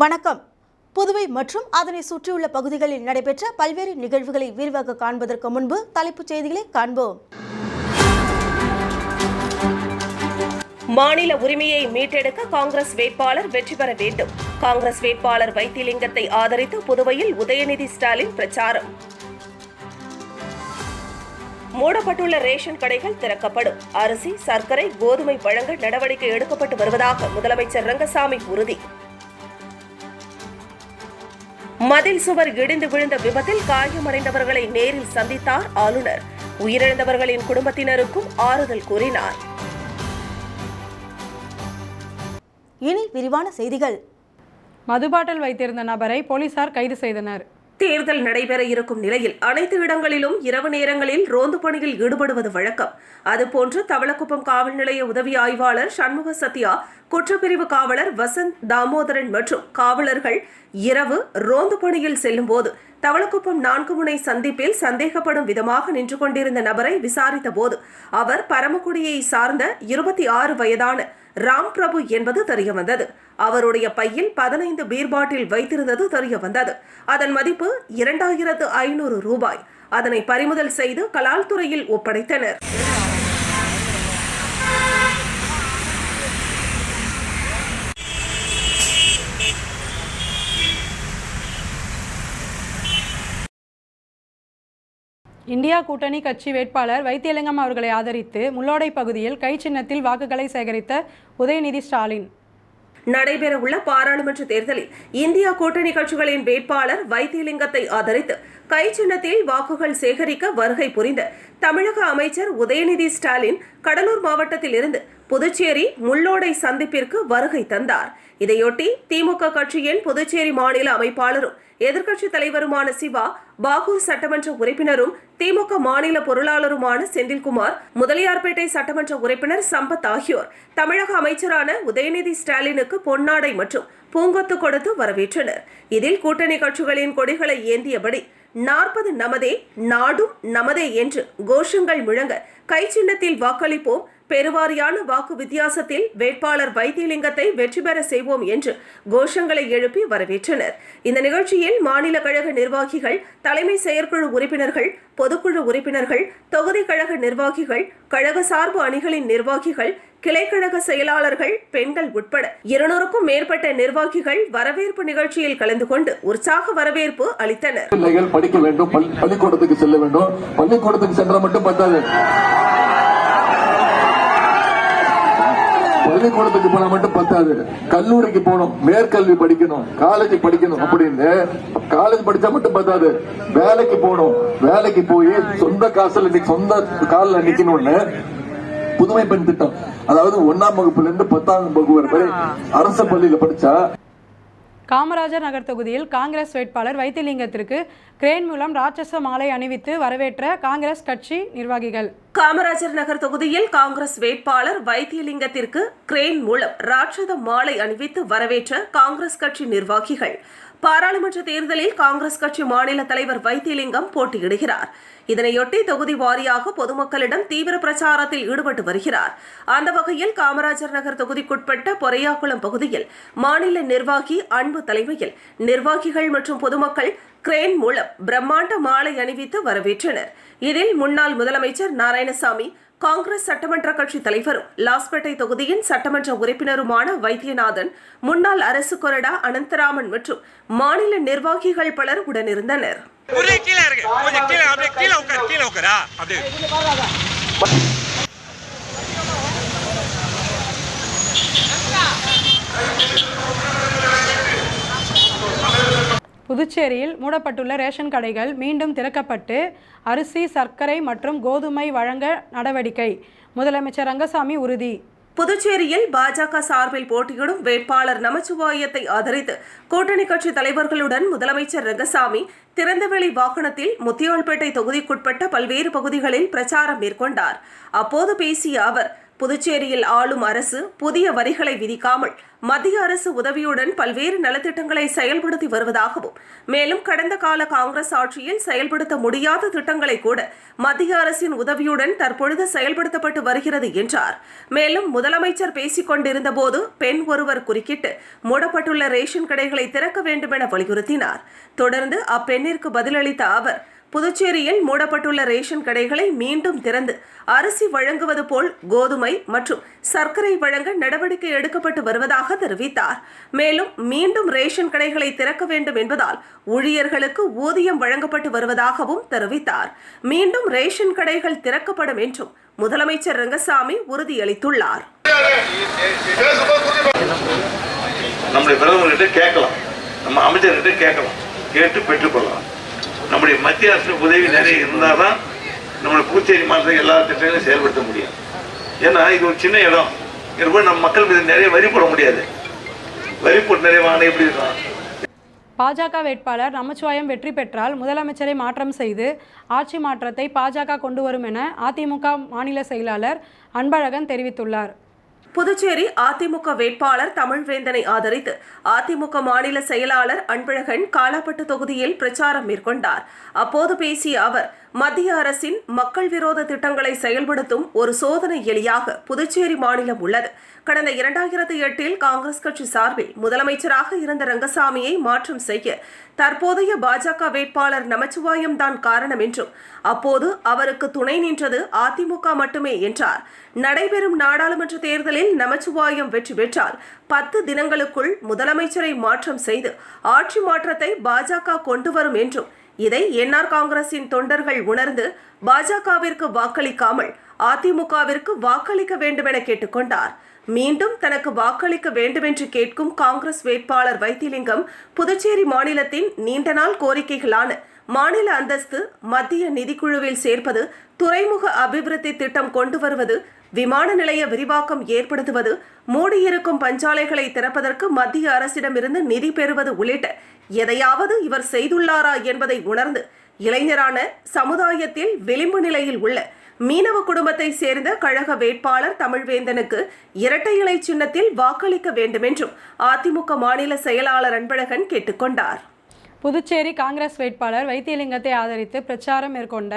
வணக்கம். புதுவை மற்றும் அதனை சுற்றியுள்ள பகுதிகளில் நடைபெற்ற பல்வேறு நிகழ்வுகளை விரிவாக காண்பதற்கு முன்பு தலைப்புச் செய்திகளை காண்போம். மாநில உரிமையை மீட்டெடுக்க காங்கிரஸ் வேட்பாளர் வெற்றி பெற வேண்டும். காங்கிரஸ் வேட்பாளர் வைத்திலிங்கத்தை ஆதரித்து புதுவையில் உதயநிதி ஸ்டாலின் பிரச்சாரம். மூடப்பட்டுள்ள ரேஷன் கடைகள் திறக்கப்படும். அரிசி சர்க்கரை கோதுமை வழங்க நடவடிக்கை எடுக்கப்பட்டு வருவதாக முதலமைச்சர் ரங்கசாமி உறுதி. மதில் சுவர் இடிந்து விழுந்த விபத்தில் காயமடைந்தவர்களை நேரில் சந்தித்தார் ஆளுநர். உயிரிழந்தவர்களின் குடும்பத்தினருக்கும் ஆறுதல் கூறினார். இனி விரிவான செய்திகள். மதுபாட்டில் வைத்திருந்த நபரை போலீசார் கைது செய்தனர். தேர்தல் நடைபெற இருக்கும் நிலையில் அனைத்து இடங்களிலும் இரவு நேரங்களில் ரோந்து பணியில் ஈடுபடுவது வழக்கம். அதுபோன்று தவளக்குப்பம் காவல் நிலைய உதவி ஆய்வாளர் சண்முக சத்யா குற்றப்பிரிவு காவலர் வசந்த் தாமோதரன் மற்றும் காவலர்கள் இரவு ரோந்து பணியில் செல்லும்போது தவளக்குப்பம் நான்கு முனை சந்திப்பில் சந்தேகப்படும் விதமாக நின்று கொண்டிருந்த நபரை விசாரித்த போது அவர் பரமக்குடியை சார்ந்த இருபத்தி ஆறு வயதான ராம் பிரபு என்பது தெரியவந்தது. அவருடைய பையில் பதினைந்து பீர் பாட்டில் வைத்திருந்தது தெரிய வந்தது அதன் மதிப்பு இரண்டாயிரத்து ஐநூறு ரூபாய். அதனை பறிமுதல் செய்து கலால் துறையில் ஒப்படைத்தனர். இந்தியா கூட்டணி கட்சி வேட்பாளர் வைத்தியலிங்கம் அவர்களை ஆதரித்து முள்ளோடை பகுதியில் கை சின்னத்தில் வாக்குகளை சேகரித்த உதயநிதி ஸ்டாலின். நடைபெறவுள்ள பாராளுமன்ற தேர்தலில் இந்தியா கூட்டணி கட்சிகளின் வேட்பாளர் வைத்தியலிங்கத்தை ஆதரித்து கை சின்னத்தில் வாக்குகள் சேகரிக்க வருகை புரிந்த தமிழக அமைச்சர் உதயநிதி ஸ்டாலின் கடலூர் மாவட்டத்தில் இருந்து புதுச்சேரி முள்ளோடை சந்திப்பிற்கு வருகை தந்தார். இதையொட்டி திமுக கட்சியின் புதுச்சேரி மாநில அமைப்பாளரும் எதிர்க்கட்சித் தலைவருமான சிவா பாகூர் சட்டமன்ற உறுப்பினரும் திமுக மாநில பொருளாளருமான செந்தில்குமார் முதலியார்பேட்டை சட்டமன்ற உறுப்பினர் சம்பத் ஆகியோர் தமிழக அமைச்சரான உதயநிதி ஸ்டாலினுக்கு பொன்னாடை மற்றும் பூங்கொத்து கொடுத்து வரவேற்றனர். இதில் கூட்டணி கட்சிகளின் கொடிகளை ஏந்தியபடி நாற்பது நமதே நாடும் நமதே என்று கோஷங்கள் முழங்க கை சின்னத்தில் வாக்களிப்போம் பெருவாரியான வாக்கு வித்தியாசத்தில் வேட்பாளர் வைத்தியலிங்கத்தை வெற்றி பெற செய்வோம் என்று கோஷங்களை எழுப்பி வரவேற்றனர். இந்த நிகழ்ச்சியில் மாநில கழக நிர்வாகிகள் தலைமை செயற்குழு உறுப்பினர்கள் பொதுக்குழு உறுப்பினர்கள் தொகுதி கழக நிர்வாகிகள் கழக சார்பு அணிகளின் நிர்வாகிகள் கிளைக்கழக செயலாளர்கள் பெண்கள் உட்பட இருநூறுக்கும் மேற்பட்ட நிர்வாகிகள் வரவேற்பு நிகழ்ச்சியில் கலந்து கொண்டு உற்சாக வரவேற்பு அளித்தனர். பிள்ளைகள் படிக்க வேண்டும் பள்ளிக்கூடத்துக்கு செல்ல வேண்டும். பள்ளிக்கூடத்துக்கு சென்ற மட்டும் பத்தாது. பள்ளிக்கூடத்துக்கு போனா மட்டும் பத்தாது. கல்லூரிக்கு போகணும் மேற்கல்வி படிக்கணும் காலேஜ் படிக்கணும் அப்படின்னு. காலேஜ் படிச்சா மட்டும் பத்தாது. வேலைக்கு போகணும். வேலைக்கு போய் சொந்த காசுல சொந்த காலில் நிக்கணும்னு புதுமை பெண் திட்டம். அதாவது ஒன்னாம் வகுப்புல இருந்து பத்தாம் வகுப்பு வரை அரசு பள்ளியில படிச்சா காமராஜர் நகர் தொகுதியில் காங்கிரஸ் வேட்பாளர் வைத்தியலிங்கத்திற்கு கிரேன் மூலம் ராட்சச மாலை அணிவித்து வரவேற்ற காங்கிரஸ் கட்சி நிர்வாகிகள். காமராஜர் நகர் தொகுதியில் காங்கிரஸ் வேட்பாளர் வைத்தியலிங்கத்திற்கு கிரேன் மூலம் ராட்சத மாலை அணிவித்து வரவேற்ற காங்கிரஸ் கட்சி நிர்வாகிகள். பாராளுமன்ற தேர்தலில் காங்கிரஸ் கட்சி மாநில தலைவர் வைத்தியலிங்கம் போட்டியிடுகிறார். இதனையொட்டி தொகுதி வாரியாக பொதுமக்களிடம் தீவிர பிரச்சாரத்தில் ஈடுபட்டு வருகிறார். அந்த வகையில் காமராஜர் நகர் தொகுதிக்குட்பட்ட பொறையாக்குளம் பகுதியில் மாநில நிர்வாகி அன்பு தலைமையில் நிர்வாகிகள் மற்றும் பொதுமக்கள் கிரேன் மூலம் பிரம்மாண்ட மாலை அணிவித்து வரவேற்றனர். இதில் முன்னாள் முதலமைச்சர் நாராயணசாமி காங்கிரஸ் சட்டமன்ற கட்சி தலைவரும் லாஸ்பேட்டை தொகுதியின் சட்டமன்ற உறுப்பினருமான வைத்தியநாதன் முன்னாள் அரசு கொறடா அனந்தராமன் மற்றும் மாநில நிர்வாகிகள் பலர் உடனிருந்தனர். Thank you இருக்கு கொஞ்சம் கீழே அப்படியே கீழே உட்காரு கீழே உட்காரா அப்படியே புதுச்சேரியில் மூடப்பட்டுள்ள ரேஷன் கடைகள் மீண்டும் திறக்கப்பட்டு அரிசி சர்க்கரை மற்றும் கோதுமை வழங்க நடவடிக்கை. முதலமைச்சர் ரங்கசாமி உறுதி. புதுச்சேரியில் பாஜக சார்பில் போட்டியிடும் வேட்பாளர் நமச்சிவாயத்தை ஆதரித்து கூட்டணி கட்சி தலைவர்களுடன் முதலமைச்சர் ரங்கசாமி திறந்தவெளி வாகனத்தில் முத்தியால்பேட்டை தொகுதிக்குட்பட்ட பல்வேறு பகுதிகளில் பிரச்சாரம் மேற்கொண்டார். அப்போது பேசிய அவர் புதுச்சேரியில் ஆளும் அரசு புதிய வரிகளை விதிக்காமல் மத்திய அரசு உதவியுடன் பல்வேறு நலத்திட்டங்களை செயல்படுத்தி வருவதாகவும் மேலும் கடந்த கால காங்கிரஸ் ஆட்சியில் செயல்படுத்த முடியாத திட்டங்களை கூட மத்திய அரசின் உதவியுடன் தற்பொழுது செயல்படுத்தப்பட்டு வருகிறது என்றார். மேலும் முதலமைச்சர் பேசிக் கொண்டிருந்தபோது பெண் ஒருவர் குறுக்கிட்டு மூடப்பட்டுள்ள ரேஷன் கடைகளை திறக்க வேண்டும் என வலியுறுத்தினார். தொடர்ந்து அப்பெண்ணிற்கு பதிலளித்த அவர் புதுச்சேரியில் மூடப்பட்டுள்ள ரேஷன் கடைகளை மீண்டும் திறந்து அரிசி வழங்குவது போல் கோதுமை மற்றும் சர்க்கரை வழங்க நடவடிக்கை எடுக்கப்பட்டு வருவதாக தெரிவித்தார். மேலும் மீண்டும் ரேஷன் கடைகளை திறக்க வேண்டும் என்பதால் ஊழியர்களுக்கு ஊதியம் வழங்கப்பட்டு வருவதாகவும் தெரிவித்தார். மீண்டும் ரேஷன் கடைகள் திறக்கப்படும் என்றும் முதலமைச்சர் ரங்கசாமி உறுதியளித்துள்ளார். நம்முடைய பிரதமர்கிட்ட கேட்கலாம். நம்ம அமைச்சர்கிட்ட கேட்கலாம். கேட்டு பெற்றுக்கொள்ளலாம். நம்முடைய மத்திய அரசு உதவி நிறைய இருந்தால் தான் நம்மளுடைய புதுச்சேரி மாநிலத்தில் எல்லா திட்டங்களையும் செயல்படுத்த முடியும். ஏன்னா இது ஒரு சின்ன இடம். இங்க நம்ம மக்கள் மீது நிறைய வரி போட முடியாது. வரி போட்டு நிறைய வாங்கினா எப்படி இருக்கும்? பாஜக வேட்பாளர் நமச்சிவாயம் வெற்றி பெற்றால் முதலமைச்சரை மாற்றம் செய்து ஆட்சி மாற்றத்தை பாஜக கொண்டு வரும் என அதிமுக மாநில செயலாளர் அன்பழகன் தெரிவித்துள்ளார். புதுச்சேரி அதிமுக வேட்பாளர் தமிழ்வேந்தனை ஆதரித்து அதிமுக மாநில செயலாளர் அன்பழகன் காலாப்பட்டு தொகுதியில் பிரச்சாரம் மேற்கொண்டார். அப்போது பேசிய அவர் மத்திய அரசின் மக்கள் விரோத திட்டங்களை செயல்படுத்தும் ஒரு சோதனை எலியாக புதுச்சேரி மாநிலம் உள்ளது. கடந்த இரண்டாயிரத்தி எட்டில் காங்கிரஸ் கட்சி சார்பில் முதலமைச்சராக இருந்த ரங்கசாமியை மாற்றம் செய்ய தற்போதைய பாஜக வேட்பாளர் நமச்சிவாயம் தான் காரணம் என்றும் அப்போது அவருக்கு துணை நின்றது அதிமுக மட்டுமே என்றார். நடைபெறும் நாடாளுமன்ற தேர்தலில் நமச்சிவாயம் வெற்றி பெற்றால் பத்து தினங்களுக்குள் முதலமைச்சரை மாற்றம் செய்து ஆட்சி மாற்றத்தை பாஜக கொண்டு வரும் என்றும் இதை என்ஆர் காங்கிரசின் தொண்டர்கள் உணர்ந்து பாஜகவிற்கு வாக்களிக்காமல் அதிமுகவிற்கு வாக்களிக்க வேண்டும் என கேட்டுக்கொண்டார். மீண்டும் தனக்கு வாக்களிக்க வேண்டுமென்று கேட்கும் காங்கிரஸ் வேட்பாளர் வைத்திலிங்கம் புதுச்சேரி மாநிலத்தின் நீண்ட நாள் கோரிக்கைகளான மாநில அந்தஸ்து மத்திய நிதிக்குழுவில் சேர்ப்பது துறைமுக அபிவிருத்தி திட்டம் கொண்டு வருவது விமான நிலைய விரிவாக்கம் ஏற்படுத்துவது மூடியிருக்கும் பஞ்சாலைகளை திறப்பதற்கு மத்திய அரசிடமிருந்து நிதி பெறுவது உள்ளிட்ட எதையாவது இவர் செய்துள்ளாரா என்பதை உணர்ந்து இளைஞரான சமுதாயத்தில் விளிம்பு நிலையில் உள்ள மீனவ குடும்பத்தை சேர்ந்த கழக வேட்பாளர் தமிழ்வேந்தனுக்கு இரட்டை இலை சின்னத்தில் வாக்களிக்க வேண்டுமென்றும் அதிமுக மாநில செயலாளர் அன்பழகன் கேட்டுக்கொண்டார் புதுச்சேரி காங்கிரஸ் வேட்பாளர் வைத்தியலிங்கத்தை ஆதரித்து பிரச்சாரம் மேற்கொண்ட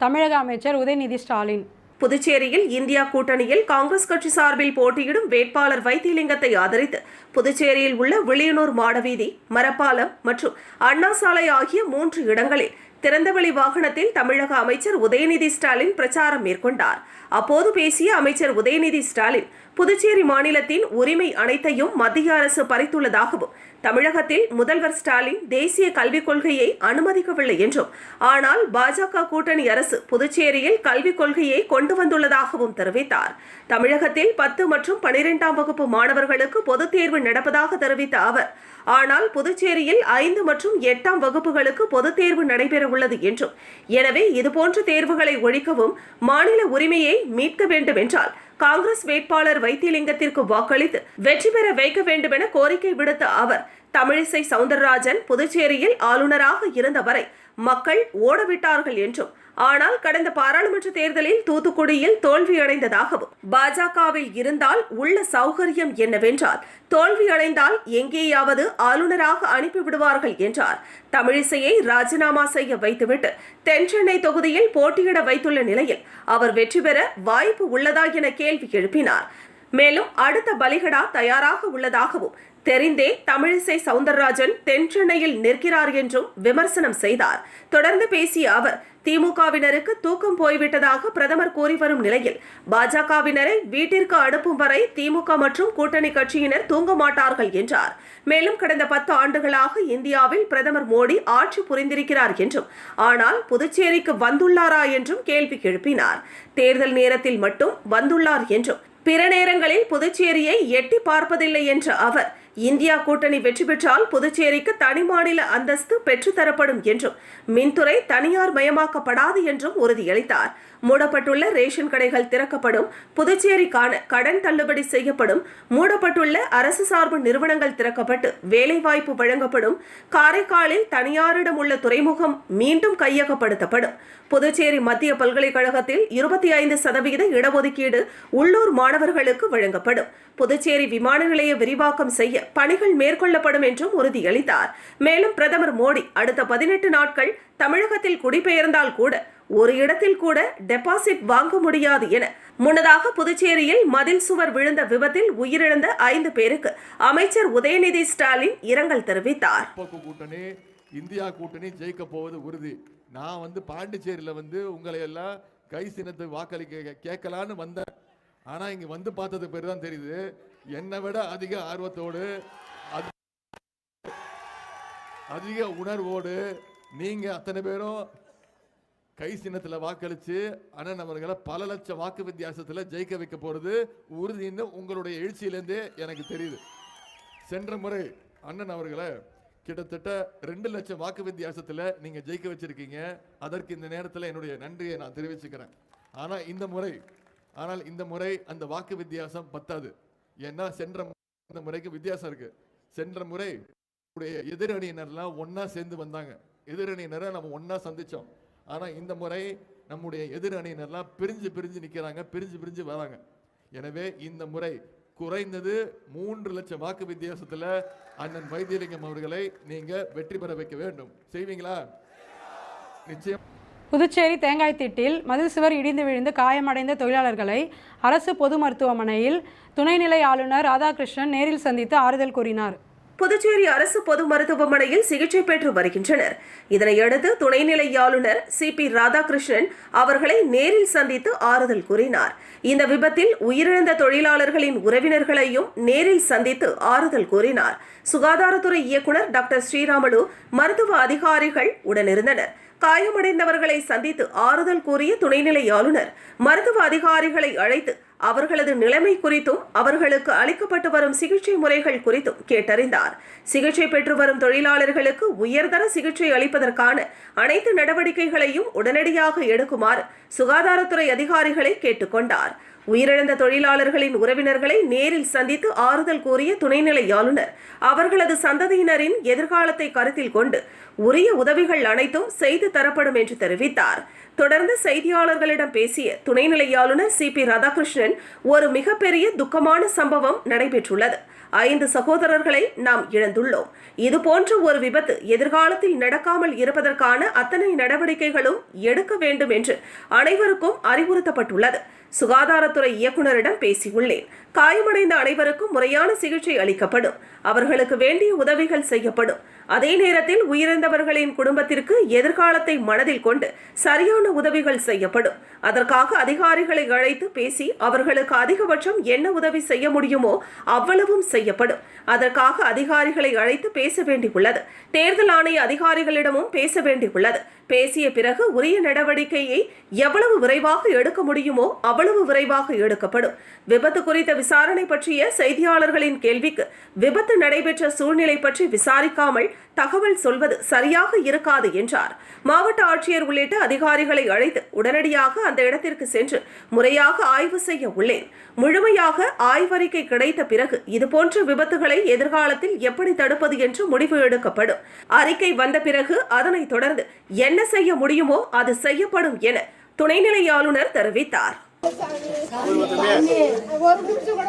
தமிழக அமைச்சர் உதயநிதி ஸ்டாலின் புதுச்சேரியில் இந்தியா கூட்டணியில் காங்கிரஸ் கட்சி சார்பில் போட்டியிடும் வேட்பாளர் வைத்திலிங்கத்தை ஆதரித்து புதுச்சேரியில் உள்ள விளியனூர் மாடவீதி மரப்பாலம் மற்றும் அண்ணா சாலை ஆகிய மூன்று இடங்களில் திறந்தவெளி வாகனத்தில் தமிழக அமைச்சர் உதயநிதி ஸ்டாலின் பிரச்சாரம் மேற்கொண்டார். அப்போது பேசிய அமைச்சர் உதயநிதி ஸ்டாலின் புதுச்சேரி மாநிலத்தின் உரிமை அனைத்தையும் மத்திய அரசு பறித்துள்ளதாகவும் தமிழகத்தில் முதல்வர் ஸ்டாலின் தேசிய கல்விக் கொள்கையை அனுமதிக்கவில்லை என்றும் ஆனால் பாஜக கூட்டணி அரசு புதுச்சேரியில் கல்விக் கொள்கையை கொண்டு வந்துள்ளதாகவும் தெரிவித்தார். தமிழகத்தில் பத்து மற்றும் பனிரெண்டாம் வகுப்பு மாணவர்களுக்கு பொதுத் தேர்வு நடப்பதாக தெரிவித்த அவர் ஆனால் புதுச்சேரியில் ஐந்து மற்றும் எட்டாம் வகுப்புகளுக்கு பொதுத் தேர்வு நடைபெற உள்ளது என்றும் எனவே இதுபோன்ற தேர்வுகளை ஒழிக்கவும் மாநில உரிமையை மீட்க வேண்டும் என்றால் காங்கிரஸ் வேட்பாளர் வைத்தியலிங்கத்திற்கு வாக்களித்து வெற்றி பெற வைக்க வேண்டும் என கோரிக்கை விடுத்த அவர் தமிழிசை சவுந்தரராஜன் புதுச்சேரியில் ஆளுநராக இருந்தவரை மக்கள் ஓடவிட்டார்கள் என்றும் ஆனால் கடந்த பாராளுமன்ற தேர்தலில் தூத்துக்குடியில் தோல்வியடைந்ததாகவும் பாஜகவில் இருந்தால் உள்ள சௌகரியம் என்னவென்றால் தோல்வியடைந்தால் எங்கேயாவது ஆளுநராக அனுப்பிவிடுவார்கள் என்றார். தமிழிசையை ராஜினாமா செய்ய வைத்துவிட்டு தென்சென்னை தொகுதியில் போட்டியிட வைத்துள்ள நிலையில் அவர் வெற்றி பெற வாய்ப்பு உள்ளதா என கேள்வி எழுப்பினார். மேலும் அடுத்த பலிகடா தயாராக உள்ளதாகவும் தெரிந்தே தமிழிசை சவுந்தரராஜன் தென்சென்னையில் நிற்கிறார் என்றும் விமர்சனம் செய்தார். தொடர்ந்து பேசிய அவர் திமுகவினருக்கு தூக்கம் போய்விட்டதாக பிரதமர் கூறி வரும் நிலையில் பாஜகவினரை வீட்டிற்கு அனுப்பும் வரை திமுக மற்றும் கூட்டணி கட்சியினர் தூங்க மாட்டார்கள் என்றார். மேலும் கடந்த பத்து ஆண்டுகளாக இந்தியாவில் பிரதமர் மோடி ஆட்சி புரிந்திருக்கிறார் என்றும் ஆனால் புதுச்சேரிக்கு வந்துள்ளாரா என்றும் கேள்வி எழுப்பினார். தேர்தல் நேரத்தில் மட்டும் வந்துள்ளார் என்றும் பிற நேரங்களில் புதுச்சேரியை எட்டி பார்ப்பதில்லை என்ற அவர் இந்தியா கூட்டணி வெற்றி பெற்றால் புதுச்சேரிக்கு தனி மாநில அந்தஸ்து பெற்றுத்தரப்படும் என்றும் மின்துறை தனியார் மயமாக்கப்படாது என்றும் உறுதியளித்தார். மூடப்பட்டுள்ள ரேஷன் கடைகள் திறக்கப்படும். புதுச்சேரிக்கான கடன் தள்ளுபடி செய்யப்படும். மூடப்பட்டுள்ள அரசு சார்பு நிறுவனங்கள் திறக்கப்பட்டு வேலைவாய்ப்பு வழங்கப்படும். காரைக்காலில் தனியாரிடம் உள்ள துறைமுகம் மீண்டும் கையகப்படுத்தப்படும். புதுச்சேரி மத்திய பல்கலைக்கழகத்தில் இருபத்தி ஐந்து சதவீத இடஒதுக்கீடு உள்ளூர் மாணவர்களுக்கு வழங்கப்படும். புதுச்சேரி விமான நிலைய விரிவாக்கம் செய்ய பணிகள் மேற்கொள்ளப்படும் என்றும் உறுதியளித்தார். மேலும் பிரதமர் மோடி அடுத்த பதினெட்டு நாட்கள் தமிழகத்தில் குடிபெயர்ந்தால் கூட ஒரு இடத்தில் கூட டெபாசிட் வாங்க முடியாது என. முன்னதாக புதுச்சேரியில் மதில் சுவர் விழுந்த விபத்தில் உயிரிழந்த ஐந்து பேருக்கு அமைச்சர் உதயநிதி ஸ்டாலின் இரங்கல் தெரிவித்தார். கூட்டணி இந்தியா கூட்டணி ஜெயிக்க போவது உறுதி. நான் வந்து பாண்டிச்சேரியில் வந்து உங்களை எல்லாம் கை சினத்து வாக்களிக்க கேட்கலான்னு வந்தேன். ஆனால் இங்கே வந்து பார்த்தது பேர் தான் தெரியுது. என்னை விட அதிக ஆர்வத்தோடு அதிக உணர்வோடு நீங்கள் அத்தனை பேரும் கை சின்னத்தில் வாக்களித்து அண்ணன் அவர்களை பல லட்சம் வாக்கு வித்தியாசத்தில் ஜெயிக்க வைக்க போகிறது உறுதின்னு உங்களுடைய எழுச்சியிலேருந்தே எனக்கு தெரியுது. சென்ற முறை அண்ணன் அவர்களை கிட்டத்தட்ட ரெண்டு லட்சம் வாக்கு வித்தியாசத்தில் நீங்கள் ஜெயிக்க வச்சுருக்கீங்க. அதற்கு இந்த நேரத்தில் என்னுடைய நன்றியை நான் தெரிவிச்சுக்கிறேன். ஆனால் இந்த முறை ஆனால் இந்த முறை அந்த வாக்கு வித்தியாசம் பத்தாது. ஏன்னா சென்ற இந்த முறைக்கு வித்தியாசம் இருக்குது சென்ற முறை உடைய எதிரணியினர்லாம் ஒன்றா சேர்ந்து வந்தாங்க. எதிரணியினரை நம்ம ஒன்றா சந்தித்தோம் ஆனால் இந்த முறை நம்முடைய எதிரணியினர்லாம் பிரிஞ்சு பிரிஞ்சு நிற்கிறாங்க பிரிஞ்சு பிரிஞ்சு வராங்க. எனவே இந்த முறை குறைந்தது மூன்று லட்சம் வாக்கு வித்தியாசத்தில் அண்ணன் வைத்தியலிங்கம் அவர்களை நீங்கள் வெற்றி பெற வைக்க வேண்டும். செய்வீங்களா? நிச்சயம். புதுச்சேரி தேங்காய் திட்டில் மதில் சுவர் இடிந்து விழுந்து காயமடைந்த தொழிலாளர்களை அரசு பொது மருத்துவமனையில் துணைநிலை ஆளுநர் ராதாகிருஷ்ணன் நேரில் சந்தித்து ஆறுதல் கூறினார். புதுச்சேரி அரசு பொது மருத்துவமனையில் சிகிச்சை பெற்று வருகின்றனர். இதனையடுத்து துணைநிலை ஆளுநர் சி பி ராதாகிருஷ்ணன் அவர்களை நேரில் சந்தித்து ஆறுதல் கூறினார். இந்த விபத்தில் உயிரிழந்த தொழிலாளர்களின் உறவினர்களையும் நேரில் சந்தித்து ஆறுதல் கூறினார். சுகாதாரத்துறை இயக்குனர் டாக்டர் ஸ்ரீராமலு மருத்துவ அதிகாரிகள் உடனிருந்தனர். காயமடைந்தவர்களை சந்தித்து ஆறுதல் கூறிய துணைநிலை ஆளுநர் மருத்துவ அதிகாரிகளை அழைத்து அவர்களது நிலைமை குறித்தும் அவர்களுக்கு அளிக்கப்பட்டு வரும் சிகிச்சை முறைகள் குறித்தும் கேட்டறிந்தார். சிகிச்சை பெற்று வரும் தொழிலாளர்களுக்கு உயர்தர சிகிச்சை அளிப்பதற்கான அனைத்து நடவடிக்கைகளையும் உடனடியாக எடுக்குமாறு சுகாதாரத்துறை அதிகாரிகளை கேட்டுக்கொண்டார். உயிரிழந்த தொழிலாளர்களின் உறவினர்களை நேரில் சந்தித்து ஆறுதல் கூறிய துணைநிலை ஆளுநர் அவர்களது சந்ததியினரின் எதிர்காலத்தை கருத்தில் கொண்டு உரிய உதவிகள் அனைத்தும் செய்து தரப்படும் என்று தெரிவித்தார். தொடர்ந்து செய்தியாளர்களிடம் பேசிய துணைநிலை ஆளுநர் சி பி ராதாகிருஷ்ணன் ஒரு மிகப்பெரிய துக்கமான சம்பவம் நடைபெற்றுள்ளது. ஐந்து சகோதரர்களை நாம் இழந்துள்ளோம். இதுபோன்ற ஒரு விபத்து எதிர்காலத்தில் நடக்காமல் இருப்பதற்கான அத்தனை நடவடிக்கைகளும் எடுக்க வேண்டும் என்று அனைவருக்கும் அறிவுறுத்தப்பட்டுள்ளது. சுகாதாரத்துறை இயக்குநரிடம் பேசியுள்ளேன். காயமடைந்த அனைவருக்கும் முறையான சிகிச்சை அளிக்கப்படும். அவர்களுக்கு வேண்டிய உதவிகள் செய்யப்படும். அதே நேரத்தில் உயிரிழந்தவர்களின் குடும்பத்திற்கு எதிர்காலத்தை மனதில் கொண்டு சரியான உதவிகள் செய்யப்படும். அதற்காக அதிகாரிகளை அழைத்து பேசி அவர்களுக்கு அதிகபட்சம் என்ன உதவி செய்ய முடியுமோ அவ்வளவும் செய்யப்படும். அதற்காக அதிகாரிகளை அழைத்து பேச வேண்டியுள்ளது. தேர்தல் ஆணைய அதிகாரிகளிடமும் பேச வேண்டியுள்ளது. பேசிய பிறகு உரிய நடவடிக்கையை எவ்வளவு விரைவாக எடுக்க முடியுமோ அவ்வளவு விரைவாக எடுக்கப்படும். விபத்து குறித்த விசாரணை பற்றிய செய்தியாளர்களின் கேள்விக்கு விபத்து நடைபெற்ற சூழ்நிலை பற்றி விசாரிக்காமல் தகவல் சொல்வது சரியாக இருக்காது என்றார். மாவட்ட ஆட்சியர் உள்ளிட்ட அதிகாரிகளை அழைத்து உடனடியாக அந்த இடத்திற்கு சென்று முறையாக ஆய்வு செய்ய உள்ளேன். முழுமையாக ஆய்வறிக்கை கிடைத்த பிறகு இதுபோன்ற விபத்துகளை எதிர்காலத்தில் எப்படி தடுப்பது என்று முடிவு எடுக்கப்படும். அறிக்கை வந்த பிறகு அதனைத் தொடர்ந்து என்ன செய்ய முடியுமோ அது செய்யப்படும் என துணைநிலை ஆளுநர் தெரிவித்தார். ஒரு முடிச்சு கூட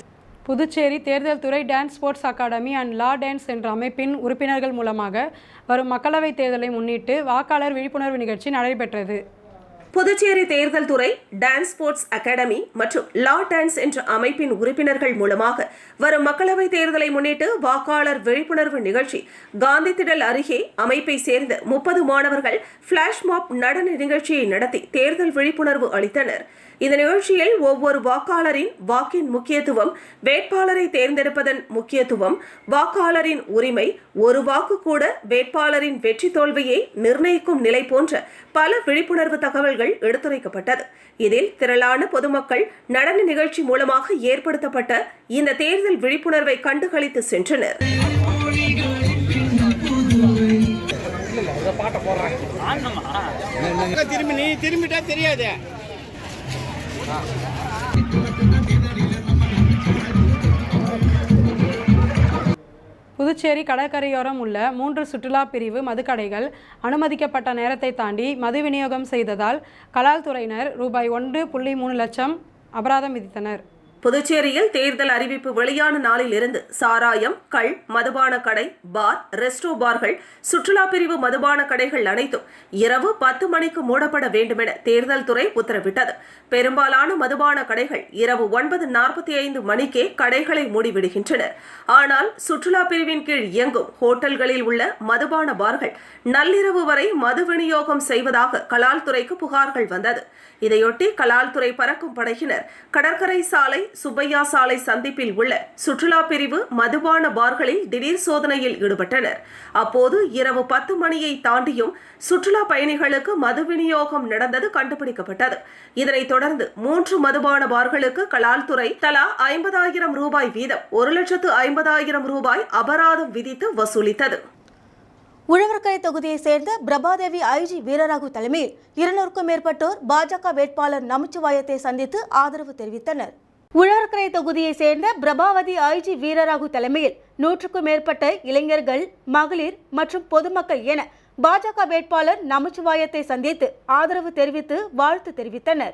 புதுச்சேரி தேர்தல் துறை dance sports academy and law dance என்ற அமைப்பின் உறுப்பினர்கள் மூலமாக வரும் மக்களவைத் தேர்தலை முன்னிட்டு வாக்காளர் விழிப்புணர்வு நிகழ்ச்சி நடைபெற்றது. புதுச்சேரி தேர்தல் துறை டான்ஸ் ஸ்போர்ட்ஸ் அகாடமி மற்றும் லா டான்ஸ் என்ற அமைப்பின் உறுப்பினர்கள் மூலமாக வரும் மக்களவைத் தேர்தலை முன்னிட்டு வாக்காளர் விழிப்புணர்வு நிகழ்ச்சி காந்தி திடல் அருகே அமைப்பை சேர்ந்த முப்பது மாணவர்கள் பிளாஷ் மாப் நடன நிகழ்ச்சியை நடத்தி தேர்தல் விழிப்புணர்வு அளித்தனர். இந்த நிகழ்ச்சியில் ஒவ்வொரு வாக்காளரின் வாக்கின் முக்கியத்துவம் வேட்பாளரை தேர்ந்தெடுப்பதன் முக்கியத்துவம் வாக்காளரின் உரிமை ஒரு வாக்கு கூட வேட்பாளரின் வெற்றி தோல்வியை நிர்ணயிக்கும் நிலை போன்ற பல விழிப்புணர்வு தகவல்கள் எடுத்துரைக்கப்பட்டது. இதில் திரளான பொதுமக்கள் நடன நிகழ்ச்சி மூலமாக ஏற்படுத்தப்பட்ட இந்த தேர்தல் விழிப்புணர்வை கண்டுகளித்து சென்றனர். திரும்பி நீ திரும்பிட்டா தெரியாது. புதுச்சேரி கடற்கரையோரம் உள்ள மூன்று சுற்றுலா பிரிவு மதுக்கடைகள் அனுமதிக்கப்பட்ட நேரத்தை தாண்டி மது விநியோகம் செய்ததால் கலால் துறையினர் ரூபாய் ஒன்று புள்ளி மூணு லட்சம் அபராதம் விதித்தனர். புதுச்சேரியில் தேர்தல் அறிவிப்பு வெளியான நாளில் இருந்து சாராயம் கள் மதுபான கடை பார் ரெஸ்டோ பார்கள் சுற்றுலா பிரிவு மதுபான கடைகள் அனைத்தும் இரவு பத்து மணிக்கு மூடப்பட வேண்டுமென தேர்தல் துறை உத்தரவிட்டது. பெரும்பாலான மதுபான கடைகள் இரவு ஒன்பது நாற்பத்தி ஐந்து மணிக்கே கடைகளை மூடிவிடுகின்றனர் ஆனால் சுற்றுலா பிரிவின் கீழ் இயங்கும் ஹோட்டல்களில் உள்ள மதுபான பார்கள் நள்ளிரவு வரை மது விநியோகம் செய்வதாக கலால் துறைக்கு புகார்கள் வந்தது. இதையொட்டி கலால் துறை பறக்கும் படையினர் கடற்கரை சாலை சுப்பையா சாலை சந்திப்பில் உள்ள சுற்றுலா பிரிவு மதுபான பார்களில் திடீர் சோதனையில் ஈடுபட்டனர். அப்போது இரவு பத்து மணியை தாண்டியும் சுற்றுலா பயணிகளுக்கு மது விநியோகம் நடந்தது கண்டுபிடிக்கப்பட்டது. இதனைத் தொடர்ந்து மூன்று மதுபான பார்களுக்கு கலால்துறை தலா ஐம்பதாயிரம் ரூபாய் வீதம் ஒரு லட்சத்து ஐம்பதாயிரம் ரூபாய் அபராதம் விதித்து வசூலித்தது. உழவர்கரை தொகுதியைச் சேர்ந்த பிரபாதேவி ஐஜி வீரராகு தலைமையில் இருநூறுக்கும் மேற்பட்டோர் பாஜக வேட்பாளர் நமச்சிவாயத்தை சந்தித்து ஆதரவு தெரிவித்தனர். உழவர்கரை தொகுதியைச் சேர்ந்த பிரபாவதி ஐஜி வீரராகு தலைமையில் நூற்றுக்கும் மேற்பட்ட இளைஞர்கள் மகளிர் மற்றும் பொதுமக்கள் என பாஜக வேட்பாளர் நமச்சிவாயத்தை சந்தித்து ஆதரவு தெரிவித்து வாழ்த்து தெரிவித்தனர்.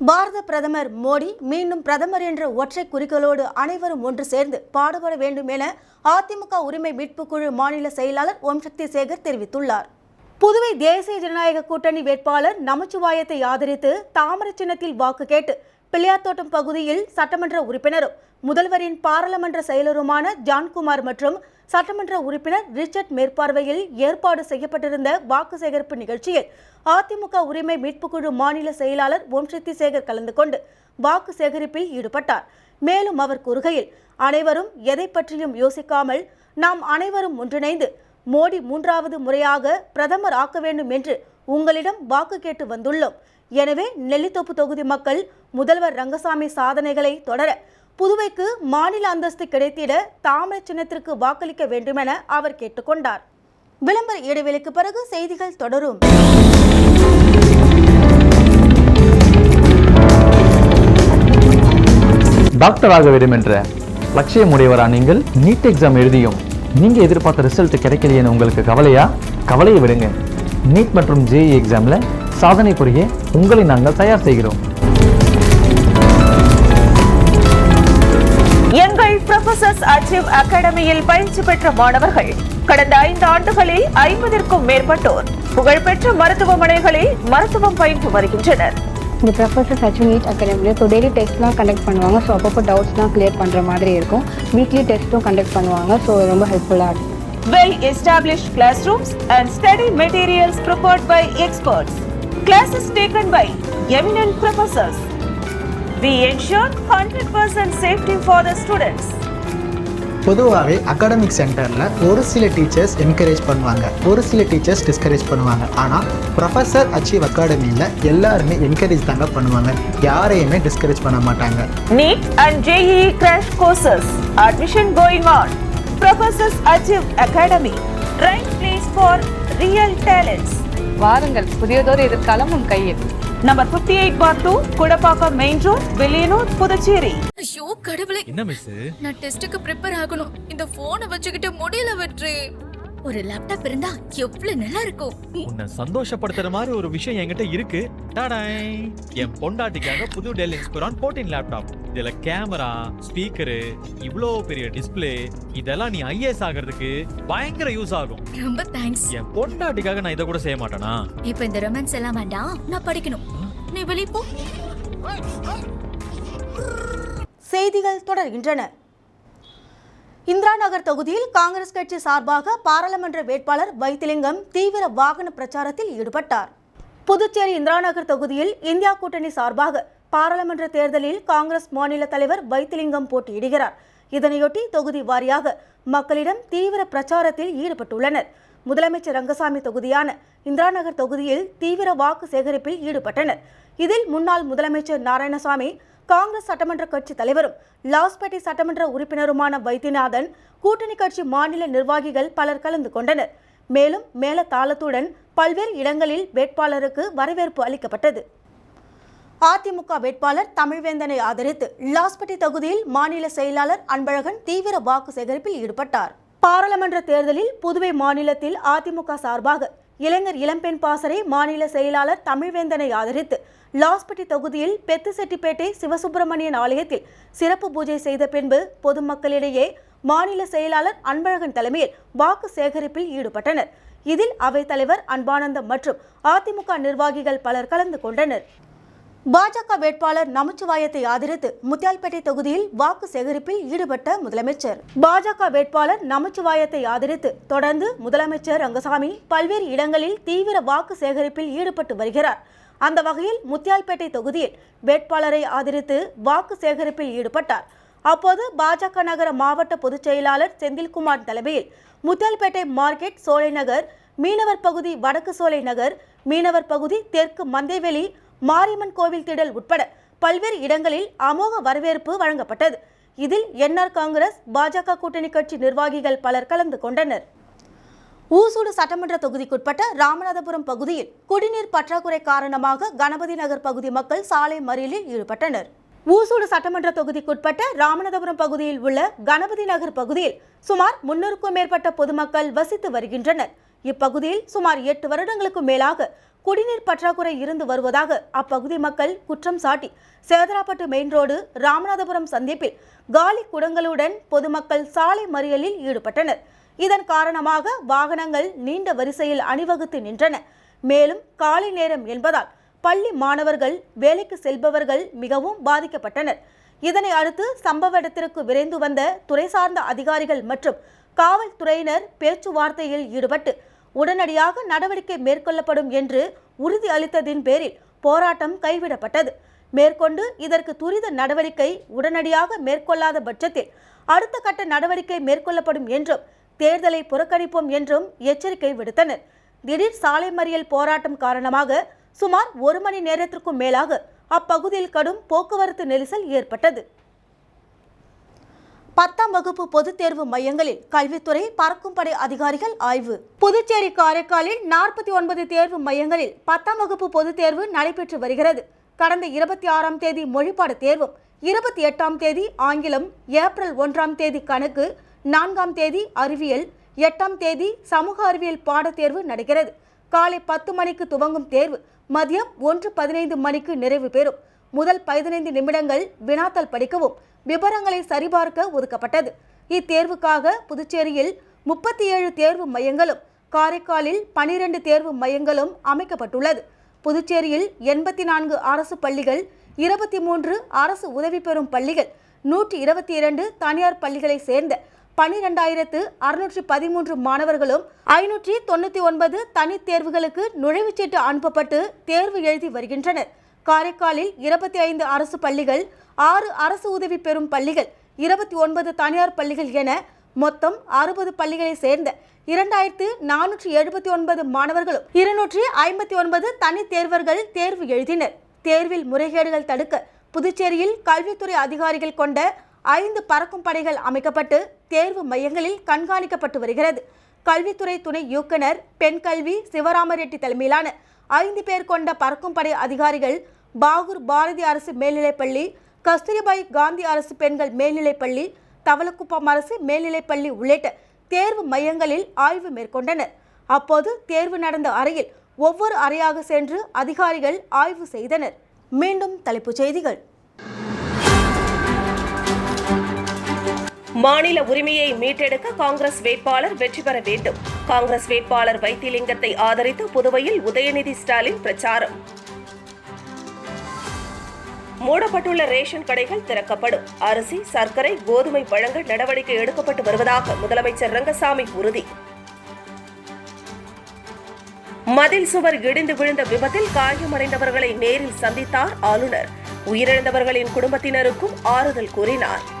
பாரத பிரதமர் மோடி மீண்டும் பிரதமர் என்ற ஒற்றை குறிக்கோளோடு அனைவரும் ஒன்று சேர்ந்து பாடுபட வேண்டும் என அதிமுக உரிமை மீட்புக் குழு மாநில செயலாளர் ஓம் சக்தி சேகர் தெரிவித்துள்ளார். புதுவை தேசிய ஜனநாயக கூட்டணி வேட்பாளர் நமச்சிவாயத்தை ஆதரித்து தாமரை சின்னத்தில் வாக்கு கேட்டு பிள்ளையாத்தோட்டம் பகுதியில் சட்டமன்ற உறுப்பினரும் முதல்வரின் பாராளுமன்ற செயலருமான ஜான்குமார் மற்றும் சட்டமன்ற உறுப்பினர் ரிச்சர்ட் மேற்பார்வையில் ஏற்பாடு செய்யப்பட்டிருந்த வாக்கு சேகரிப்பு நிகழ்ச்சியில் அதிமுக உரிமை மீட்புக்குழு மாநில செயலாளர் ஓம் சக்தி சேகர் கலந்து கொண்டு வாக்கு சேகரிப்பில் ஈடுபட்டார். மேலும் அவர் கூறுகையில் அனைவரும் எதை பற்றியும் யோசிக்காமல் நாம் அனைவரும் ஒன்றிணைந்து மோடி மூன்றாவது முறையாக பிரதமர் ஆக்க வேண்டும் என்று உங்களிடம் வாக்கு கேட்டு வந்துள்ளோம். எனவே நெல்லித்தோப்பு தொகுதி மக்கள் முதல்வர் ரங்கசாமி சாதனைகளை தொடர புதுவைக்கு மாநில அந்தஸ்து கிடைத்திட தாமரை சின்னத்திற்கு வாக்களிக்க வேண்டுமென அவர் கேட்டுக்கொண்டார். விளம்பர இடைவெளிக்கு பிறகு செய்திகள் தொடரும். டாக்டர் ஆக வேண்டும் என்ற லட்சியமுடையவரா நீங்கள்? நீட் எக்ஸாம் எழுதியும். நீங்க எதிர்பார்த்த ரிசல்ட் கிடைக்கலையேன்னு உங்களுக்கு கவலையா? கவலையை விடுங்க. நீட் மற்றும் ஜேஇ எக்ஸாம்ல சாதனை புரிய உங்களை நாங்கள் தயார் செய்கிறோம். எங்கள் ப்ரொஃபசர்ஸ் அச்சீவ் அகாடமியில் பயிற்சி பெற்ற மாணவர்கள் கடந்த ஐந்து ஆண்டுகளில் ஐம்பதிற்கும் மேற்பட்டோர் புகழ்பெற்ற மருத்துவமனைகளில் மருத்துவம் பயின்று வருகின்றனர். இந்த ப்ரொஃபஸர்ஸ் அச்சு நீட் அகாடமியில் ஸோ டெய்லி டெஸ்ட்லாம் கண்டக்ட் பண்ணுவாங்க. ஸோ அப்பப்போ டவுட்ஸ்லாம் கிளியர் பண்ணுற மாதிரி இருக்கும். வீக்லி டெஸ்ட்டும் கண்டக்ட் பண்ணுவாங்க. ஸோ ரொம்ப ஹெல்ப்ஃபுல்லாக இருக்கும். Well established classrooms and study materials prepared by experts. Classes taken by eminent professors. We ensure 100% safety for the students. பொதுவாகவே அகாடமிக் சென்டரில் ஒரு சில டீச்சர்ஸ் என்கரேஜ் பண்ணுவாங்க ஒரு சில டீச்சர்ஸ் டிஸ்கரேஜ் பண்ணுவாங்க ஆனால் ப்ரொஃபஸர் அச்சீவ் அகாடமியில் எல்லாருமே என்கரேஜ் தாங்க பண்ணுவாங்க யாரையுமே டிஸ்கரேஜ் பண்ண மாட்டாங்க NEET and JEE crash courses. Admission going on. Professors Achieve Academy. Right place for real talents. வாருங்கள். புதியதொரு எதிர்காலம் உன் கையில். Number 58 bar 2, Kudapaka Main Road, Villianur, Puducherry. ஐயோ கடவுளே. என்ன மிஸ் நான் டெஸ்ட்டுக்கு ப்ரிப்பேர் ஆகணும். இந்த போனை வச்சுக்கிட்டு முடியல வெற்றி. ஒரு லேப்டாப் இருந்தா எவ்வளவு நல்லா இருக்கும். உன்னை சந்தோஷப்படுத்துற மாதிரி ஒரு விஷயம் என்கிட்ட இருக்கு. டாடாய். என் பொண்டாட்டிக்காக புது டெல் இன்ஸ்பிரான் 14 லேப்டாப் இதுல கேமரா ஸ்பீக்கரு இவ்ளோ பெரிய டிஸ்ப்ளே இதெல்லாம் நீ ஐஏஎஸ் ஆகிறதுக்கு பயங்கர யூஸ் ஆகும். ரொம்ப தேங்க்ஸ் என் பொண்டாட்டிக்காக நான் இதை கூட செய்ய மாட்டேனா? இப்ப இந்த ரொமான்ஸ் எல்லாம் வேண்டாம். நான் படிக்கணும். நீ வெளிய போ. செய்திகள் தொடர்கின்றன. இந்திரா நகர் தொகுதியில் காங்கிரஸ் கட்சி சார்பாக பாராளுமன்ற வேட்பாளர் வைத்திலிங்கம் தீவிர வாகன பிரச்சாரத்தில் ஈடுபட்டார். புதுச்சேரி இந்திரா நகர் தொகுதியில் இந்தியா கூட்டணி சார்பாக பாராளுமன்ற தேர்தலில் காங்கிரஸ் மாநில தலைவர் வைத்திலிங்கம் போட்டியிடுகிறார். இதனையொட்டி தொகுதி வாரியாக மக்களிடம் தீவிர பிரச்சாரத்தில் ஈடுபட்டுள்ளனர். முதலமைச்சர் ரங்கசாமி தொகுதியான இந்திரா நகர் தொகுதியில் தீவிர வாக்கு சேகரிப்பில் ஈடுபட்டனர். இதில் முன்னாள் முதலமைச்சர் நாராயணசாமி காங்கிரஸ் சட்டமன்ற கட்சி தலைவரும் லாஸ்பேட்டை சட்டமன்ற உறுப்பினருமான வைத்தியநாதன் கூட்டணி கட்சி மாநில நிர்வாகிகள் பலர் கலந்து கொண்டனர். மேலும் மேல தாளத்துடன் பல்வேறு இடங்களில் வேட்பாளருக்கு வரவேற்பு அளிக்கப்பட்டது. அதிமுக வேட்பாளர் தமிழ்வேந்தனை ஆதரித்து லாஸ்பேட்டை தொகுதியில் மாநில செயலாளர் அன்பழகன் தீவிர வாக்கு சேகரிப்பில் ஈடுபட்டார். பாராளுமன்ற தேர்தலில் புதுவை மாநிலத்தில் அதிமுக சார்பாக இளைஞர் இளம்பெண் பாசறை மாநில செயலாளர் தமிழ்வேந்தனை ஆதரித்து லாஸ்பேட்டை தொகுதியில் பெத்துசெட்டிப்பேட்டை சிவசுப்பிரமணியன் ஆலயத்தில் சிறப்பு பூஜை செய்த பின்பு பொதுமக்களிடையே மாநில செயலாளர் அன்பழகன் தலைமையில் வாக்கு சேகரிப்பில் ஈடுபட்டனர். இதில் அவைத்தலைவர் அன்பானந்தம் மற்றும் அதிமுக நிர்வாகிகள் பலர் கலந்து கொண்டனர். பாஜக வேட்பாளர் நமச்சிவாயத்தை ஆதரித்து முத்தியால்பேட்டை தொகுதியில் வாக்கு சேகரிப்பில் ஈடுபட்ட முதலமைச்சர். பாஜக வேட்பாளர் நமச்சிவாயத்தை ஆதரித்து தொடர்ந்து முதலமைச்சர் ரங்கசாமி பல்வேறு இடங்களில் தீவிர வாக்கு சேகரிப்பில் ஈடுபட்டு வருகிறார். அந்த வகையில் முத்தியால்பேட்டை தொகுதியில் வேட்பாளரை ஆதரித்து வாக்கு சேகரிப்பில் ஈடுபட்டார். அப்போது பாஜக நகர மாவட்ட பொதுச் செயலாளர் செந்தில்குமார் தலைமையில் முத்தியால்பேட்டை மார்க்கெட் சோலை நகர் மீனவர் பகுதி வடக்கு சோலை நகர் மீனவர் பகுதி தெற்கு மந்தைவெளி மாரியம்மன் கோவில் திடல் உட்பட பல்வேறு இடங்களில் அமோக வரவேற்பு வழங்கப்பட்டது. இதில் என்ஆர் காங்கிரஸ் பாஜக கூட்டணி கட்சி நிர்வாகிகள் பலர் கலந்து கொண்டனர். ஊசூடு சட்டமன்ற தொகுதிக்குட்பட்ட ராமநாதபுரம் பகுதியில் குடிநீர் பற்றாக்குறை காரணமாக கணபதி நகர் பகுதி மக்கள் சாலை மறியலில் ஈடுபட்டனர். ஊசூடு சட்டமன்ற தொகுதிக்குட்பட்ட ராமநாதபுரம் பகுதியில் உள்ள கணபதி நகர் பகுதியில் சுமார் முன்னூறுக்கும் மேற்பட்ட பொதுமக்கள் வசித்து வருகின்றனர். இப்பகுதியில் சுமார் எட்டு வருடங்களுக்கு மேலாக குடிநீர் பற்றாக்குறை இருந்து வருவதாக அப்பகுதி மக்கள் குற்றம் சாட்டி சேதராப்பட்டு மெயின் ரோடு ராமநாதபுரம் சந்திப்பில் காலி குடங்களுடன் பொதுமக்கள் சாலை மறியலில் ஈடுபட்டனர். இதன் காரணமாக வாகனங்கள் நீண்ட வரிசையில் அணிவகுத்து நின்றன. மேலும் காலை நேரம் என்பதால் பள்ளி மாணவர்கள் வேலைக்கு செல்பவர்கள் மிகவும் பாதிக்கப்பட்டனர். இதனை அடுத்து சம்பவ இடத்திற்கு விரைந்து வந்த துறை சார்ந்த அதிகாரிகள் மற்றும் காவல்துறையினர் பேச்சுவார்த்தையில் ஈடுபட்டு உடனடியாக நடவடிக்கை மேற்கொள்ளப்படும் என்று உறுதி அளித்ததின் பேரில் போராட்டம் கைவிடப்பட்டது. மேற்கொண்டு இதற்கு துரித நடவடிக்கை உடனடியாக மேற்கொள்ளாத பட்சத்தில் அடுத்த கட்ட நடவடிக்கை மேற்கொள்ளப்படும் என்றும் தேர்தலை புறக்கணிப்போம் என்றும் எச்சரிக்கை விடுத்தனர். திடீர் சாலை மறியல் போராட்டம் காரணமாக சுமார் ஒரு மணி நேரத்திற்கும் மேலாக அப்பகுதியில் கடும் போக்குவரத்து நெரிசல் ஏற்பட்டது. பத்தாம் வகுப்பு பொதுத் தேர்வு மையங்களில் கல்வித்துறை பறக்கும் படை அதிகாரிகள் ஆய்வு. புதுச்சேரி காரைக்காலில் நாற்பத்தி ஒன்பது தேர்வு மையங்களில் பத்தாம் வகுப்பு பொதுத் தேர்வு நடைபெற்று வருகிறது. கடந்த இருபத்தி ஆறாம் தேதி மொழிப்பாட தேர்வும் இருபத்தி எட்டாம் தேதி ஆங்கிலம் ஏப்ரல் ஒன்றாம் தேதி கணக்கு நான்காம் தேதி அறிவியல் எட்டாம் தேதி சமூக அறிவியல் பாடத்தேர்வு நடக்கிறது காலை பத்து மணிக்கு துவங்கும் தேர்வு மதியம் ஒன்று பதினைந்து மணிக்கு நிறைவு பெறும். முதல் பதினைந்து நிமிடங்கள் வினாத்தல் படிக்கவும் விவரங்களை சரிபார்க்க ஒதுக்கப்பட்டது. இத்தேர்வுக்காக புதுச்சேரியில் முப்பத்தி ஏழு தேர்வு மையங்களும் காரைக்காலில் பனிரெண்டு தேர்வு மையங்களும் அமைக்கப்பட்டுள்ளது. புதுச்சேரியில் எண்பத்தி நான்கு அரசு பள்ளிகள் இருபத்தி மூன்று அரசு உதவி பெறும் பள்ளிகள் நூற்றி இருபத்தி இரண்டு தனியார் பள்ளிகளை சேர்ந்த பனிரெண்டாயிரத்து அறுநூற்றி பதிமூன்று மாணவர்களும் ஐநூற்றி தொண்ணூற்றி ஒன்பது தனித் தேர்வுகளுக்கு நுழைவுச்சீட்டு அனுப்பப்பட்டு தேர்வு எழுதி வருகின்றனர். காரைக்காலில் இருபத்தி ஐந்து அரசு பள்ளிகள் ஆறு அரசு உதவி பெறும் பள்ளிகள் இருபத்தி ஒன்பது தனியார் பள்ளிகள் என மொத்தம் அறுபது பள்ளிகளை சேர்ந்த இரண்டாயிரத்து நானூற்றி எழுபத்தி ஒன்பது மாணவர்களும் இருநூற்றி ஐம்பத்தி ஒன்பது தனித்தேர்வர்கள் தேர்வு எழுதினர். தேர்வில் முறைகேடுகள் தடுக்க புதுச்சேரியில் கல்வித்துறை அதிகாரிகள் கொண்ட ஐந்து பறக்கும் படைகள் அமைக்கப்பட்டு தேர்வு மையங்களில் கண்காணிக்கப்பட்டு வருகிறது. கல்வித்துறை துணை இயக்குனர் பெண் கல்வி சிவராமரெட்டி தலைமையிலான ஐந்து பேர் கொண்ட பறக்கும் படை அதிகாரிகள் பாகூர் பாரதி அரசு மேல்நிலைப்பள்ளி கஸ்தூரிபாய் காந்தி அரசு பெண்கள் மேல்நிலைப்பள்ளி தவளக்குப்பம் அரசு மேல்நிலைப்பள்ளி உள்ளிட்ட தேர்வு மையங்களில் ஆய்வு மேற்கொண்டனர். அப்போது தேர்வு நடந்த அறையில் ஒவ்வொரு அறையாக சென்று அதிகாரிகள் ஆய்வு செய்தனர். மீண்டும் தலைப்புச் செய்திகள். மாநில உரிமையை மீட்டெடுக்க காங்கிரஸ் வேட்பாளர் வெற்றி பெற வேண்டும். காங்கிரஸ் வேட்பாளர் வைத்திலிங்கத்தை ஆதரித்து புதுவையில் உதயநிதி ஸ்டாலின் பிரச்சாரம். மூடப்பட்டுள்ள ரேஷன் கடைகள் திறக்கப்படும். அரிசி சர்க்கரை கோதுமை வழங்க நடவடிக்கை எடுக்கப்பட்டு வருவதாக முதலமைச்சர் ரங்கசாமி உறுதி. மதில் சுவர் இடிந்து விழுந்த விபத்தில் காயமடைந்தவர்களை நேரில் சந்தித்தார் ஆளுநர். உயிரிழந்தவர்களின் குடும்பத்தினருக்கும் ஆறுதல் கூறினார்.